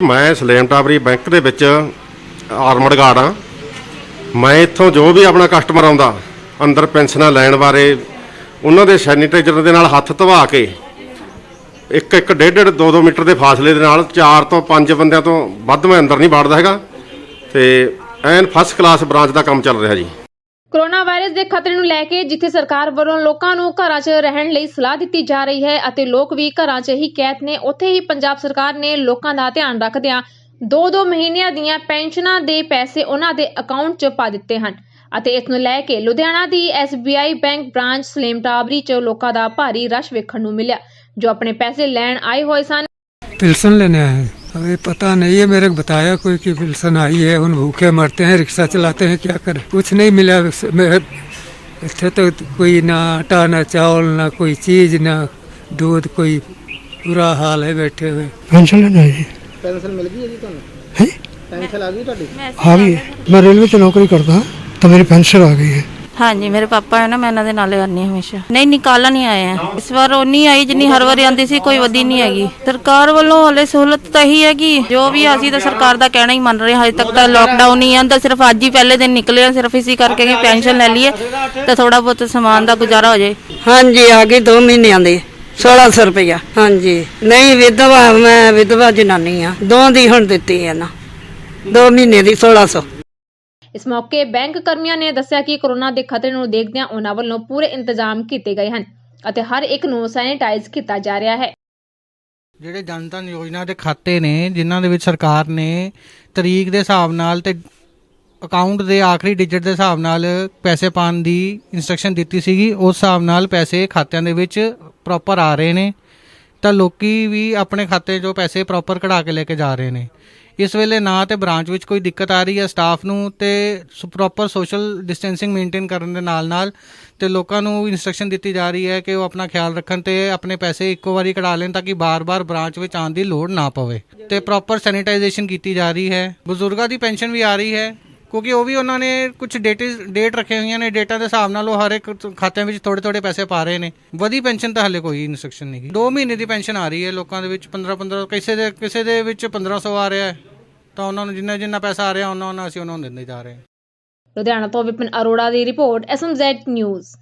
ਮੈਂ ਸਲੇਮ ਟਾਵਰੀ ਬੈਂਕ ਦੇ ਵਿੱਚ ਆਰਮਡ ਗਾਰਡ ਆ ਮੈਂ ਇੱਥੋਂ ਜੋ ਵੀ ਆਪਣਾ ਕਸਟਮਰ ਆਉਂਦਾ, ਅੰਦਰ ਪੈਨਸ਼ਨਾਂ ਲੈਣ ਬਾਰੇ, ਉਹਨਾਂ ਦੇ ਸੈਨੀਟਾਈਜ਼ਰ ਦੇ ਨਾਲ ਹੱਥ ਧਵਾ ਕੇ, ਇੱਕ ਇੱਕ ਡੇਢ ਡੇਢ ਦੋ ਦੋ ਮੀਟਰ ਦੇ ਫਾਸਲੇ ਦੇ ਨਾਲ ਚਾਰ ਤੋਂ ਪੰਜ ਬੰਦਿਆਂ ਤੋਂ ਵੱਧ ਮੈਂ ਅੰਦਰ ਨਹੀਂ ਵੜਦਾ ਹੈਗਾ। ਤੇ ਐਨ ਫਸਟ ਕਲਾਸ ਬ੍ਰਾਂਚ ਦਾ ਕੰਮ ਚੱਲ ਰਿਹਾ ਜੀ। ਕੋਰੋਨਾ ਵਾਇਰਸ ਦੇ ਖਤਰੇ ਨੂੰ ਲੈ ਕੇ ਜਿੱਥੇ ਸਰਕਾਰ ਵੱਲੋਂ ਲੋਕਾਂ ਨੂੰ ਘਰਾਂ 'ਚ ਰਹਿਣ ਲਈ ਸਲਾਹ ਦਿੱਤੀ ਜਾ ਰਹੀ ਹੈ ਅਤੇ ਲੋਕ ਵੀ ਘਰਾਂ 'ਚ ਹੀ ਕੈਦ ਨੇ, ਉੱਥੇ ਹੀ ਪੰਜਾਬ ਸਰਕਾਰ ਨੇ ਲੋਕਾਂ ਦਾ ਧਿਆਨ ਰੱਖਦਿਆਂ 2-2 ਮਹੀਨਿਆਂ ਦੀਆਂ ਪੈਨਸ਼ਨਾਂ ਦੇ ਪੈਸੇ ਉਹਨਾਂ ਦੇ ਅਕਾਊਂਟ 'ਚ ਪਾ ਦਿੱਤੇ ਹਨ ਅਤੇ ਇਸ ਨੂੰ ਲੈ ਕੇ ਲੁਧਿਆਣਾ ਦੀ SBI bank branch Salem Tabri 'ਚ ਲੋਕਾਂ ਦਾ ਭਾਰੀ ਰਸ਼ ਵੇਖਣ ਨੂੰ ਮਿਲਿਆ, ਜੋ ਆਪਣੇ ਪੈਸੇ ਲੈਣ ਆਏ ਹੋਏ ਸਨ। ਪਿਲਸਨ ਲੈਣੇ ਆਏ अभी पता नहीं है मेरे को बताया कोई कि विल्सन आई है उन भूखे मरते हैं रिक्शा चलाते हैं क्या करें? कुछ नहीं मिला इतने तो कोई ना आटा ना चावल ना कोई चीज़ ना दूध कोई बुरा हाल है बैठे हुए। पेंशन लेना है पेंशन मिल गई है जी तुम्हें? पेंशन आ गई हाँ भी मैं रेलवे से नौकरी करता हूँ तो मेरी पेंशन आ गई है। ਹਾਂਜੀ, ਮੇਰੇ ਪਾਪਾ ਹੈ ਨਾ, ਮੈਂ ਇਹਨਾਂ ਦੇ ਨਾਲ ਆਉਂਦੀ ਹਮੇਸ਼ਾ। ਨਹੀਂ ਨਿਕਾਲਣ ਨਹੀਂ ਆਏ ਆ। ਇਸ ਵਾਰ ਉਹ ਨਹੀਂ ਆਈ ਜਿੰਨੀ ਹਰ ਵਾਰੀ ਆਉਂਦੀ ਸੀ, ਕੋਈ ਵਧੀ ਨਹੀਂ ਹੈਗੀ। ਸਰਕਾਰ ਵੱਲੋਂ ਹਲੇ ਸਹੂਲਤ ਤਾਂ ਇਹੀ ਹੈ ਕਿ ਜੋ ਵੀ ਅਸੀਂ ਤਾਂ ਸਰਕਾਰ ਦਾ ਕਹਿਣਾ ਹੀ ਮੰਨ ਰਹੇ ਹਾਂ, ਹਜੇ ਤੱਕ ਤਾਂ ਲੋਕਡਾਊਨ ਹੀ ਆਂਦਾ ਸਿਰਫ ਅੱਜ ਹੀ ਪਹਿਲੇ ਦਿਨ ਨਿਕਲੇ ਆ, ਸਿਰਫ ਇਸੇ ਕਰਕੇ ਕਿ ਪੈਨਸ਼ਨ ਲੈ ਲਈਏ, ਤਾਂ ਥੋੜਾ ਬਹੁਤ ਸਮਾਨ ਦਾ ਗੁਜ਼ਾਰਾ ਹੋ ਜਾਏ। ਹਾਂਜੀ, ਆ ਗਈ 2 ਮਹੀਨਿਆਂ ਦੀ 1600 ਰੁਪਇਆ ਹਾਂਜੀ। ਨਹੀਂ, ਵਿਧਵਾ, ਮੈਂ ਵਿਧਵਾ ਜਨਾਨੀ ਆ। ਦੋ ਦੀ ਹੁਣ ਦਿੱਤੀ ਹੈ ਨਾ। 2 ਮਹੀਨੇ ਦੀ 1600 ਇਸ ਮੌਕੇ ਬੈਂਕ ਕਰਮੀਆਂ ਨੇ ਦੱਸਿਆ ਕਿ ਕੋਰੋਨਾ ਦੇ ਖਤਰੇ ਨੂੰ ਦੇਖਦਿਆਂ ਉਹਨਾਂ ਵੱਲੋਂ ਪੂਰੇ ਇੰਤਜ਼ਾਮ ਕੀਤੇ ਗਏ ਹਨ ਅਤੇ ਹਰ ਇੱਕ ਨੂੰ ਸੈਨੀਟਾਈਜ਼ ਕੀਤਾ ਜਾ ਰਿਹਾ ਹੈ। ਜਿਹੜੇ ਜਨ ਯੋਜਨਾ ਦੇ ਖਾਤੇ ਨੇ, ਜਿਨ੍ਹਾਂ ਦੇ ਵਿੱਚ ਸਰਕਾਰ ਨੇ ਤਰੀਕ ਦੇ ਹਿਸਾਬ ਨਾਲ ਤੇ ਅਕਾਊਂਟ ਦੇ ਆਖਰੀ ਡਿਜਿਟ ਦੇ ਹਿਸਾਬ ਨਾਲ ਪੈਸੇ ਪਾਉਣ ਦੀ ਇਨਸਟਰਕਸ਼ਨ ਦਿੱਤੀ ਸੀਗੀ, ਉਸ ਹਿਸਾਬ ਨਾਲ ਪੈਸੇ ਖਾਤਿਆਂ ਦੇ ਵਿੱਚ ਪ੍ਰੋਪਰ ਆ ਰਹੇ ਨੇ। ਤਾਂ ਲੋਕੀ ਵੀ ਆਪਣੇ ਖਾਤੇ 'ਚੋਂ ਪੈਸੇ ਪ੍ਰੋਪਰ ਕਢਾ ਕੇ ਲੈ ਕੇ ਜਾ ਰਹੇ ਨੇ। ਇਸ ਵੇਲੇ ਨਾ ਤੇ ਬ੍ਰਾਂਚ ਵਿੱਚ ਕੋਈ ਦਿੱਕਤ ਆ ਰਹੀ ਹੈ ਸਟਾਫ ਨੂੰ ਤੇ ਪ੍ਰੋਪਰ ਸੋਸ਼ਲ ਡਿਸਟੈਂਸਿੰਗ ਮੇਨਟੇਨ ਕਰਨ ਦੇ ਨਾਲ ਨਾਲ ਤੇ ਲੋਕਾਂ ਨੂੰ ਇਨਸਟਰਕਸ਼ਨ ਦਿੱਤੀ ਜਾ ਰਹੀ ਹੈ ਕਿ ਉਹ ਆਪਣਾ ਖਿਆਲ ਰੱਖਣ ਤੇ ਆਪਣੇ ਪੈਸੇ ਇੱਕੋ ਵਾਰੀ ਕਢਾ ਲੈਣ ਤਾਂ ਕਿ ਬਾਰ-ਬਾਰ ਬ੍ਰਾਂਚ ਵਿੱਚ ਆਉਣ ਦੀ ਲੋੜ ਨਾ ਪਵੇ। ਤੇ ਪ੍ਰੋਪਰ ਸੈਨੀਟਾਈਜੇਸ਼ਨ ਕੀਤੀ ਜਾ ਰਹੀ ਹੈ। ਬਜ਼ੁਰਗਾਂ ਦੀ ਪੈਨਸ਼ਨ ਵੀ ਆ ਰਹੀ ਹੈ, ਕਿਉਂਕਿ ਉਹ ਵੀ ਉਹਨਾਂ ਨੇ ਕੁਝ ਡੇਟ ਡੇਟ ਰੱਖੇ ਹੋਈਆਂ ਨੇ ਡੇਟਾ ਦੇ ਹਿਸਾਬ ਨਾਲ ਉਹ ਹਰ ਇੱਕ ਖਾਤਿਆਂ ਵਿੱਚ ਥੋੜੇ ਥੋੜੇ ਪੈਸੇ ਪਾ ਰਹੇ ਨੇ। ਵਧੀ ਪੈਨਸ਼ਨ ਤਾਂ ਹਲੇ ਕੋਈ ਇਨਸਟਰਕਸ਼ਨ ਨਹੀਂ ਗੀ 2 ਮਹੀਨੇ ਦੀ ਪੈਨਸ਼ਨ ਆ ਰਹੀ ਹੈ ਲੋਕਾਂ ਦੇ ਵਿੱਚ 15 15 ਕਿਸੇ ਦੇ ਕਿਸੇ ਦੇ ਵਿੱਚ 1500 ਆ ਰਿਹਾ ਹੈ। ਤਾਂ ਉਹਨਾਂ ਨੂੰ ਜਿੰਨਾ ਜਿੰਨਾ ਪੈਸਾ ਆ ਰਿਹਾ, ਉਹਨਾਂ ਉਹਨਾਂ ਅਸੀਂ ਉਹਨਾਂ ਨੂੰ ਦਿੰਦੇ ਜਾ ਰਹੇ ਹਾਂ। ਲੁਧਿਆਣਾ ਤੋਂ ਵਿਪਨ ਅਰੋੜਾ ਦੀ ਰਿਪੋਰਟ ਐਸਐਮਜ਼ੈਡ ਨਿਊਜ਼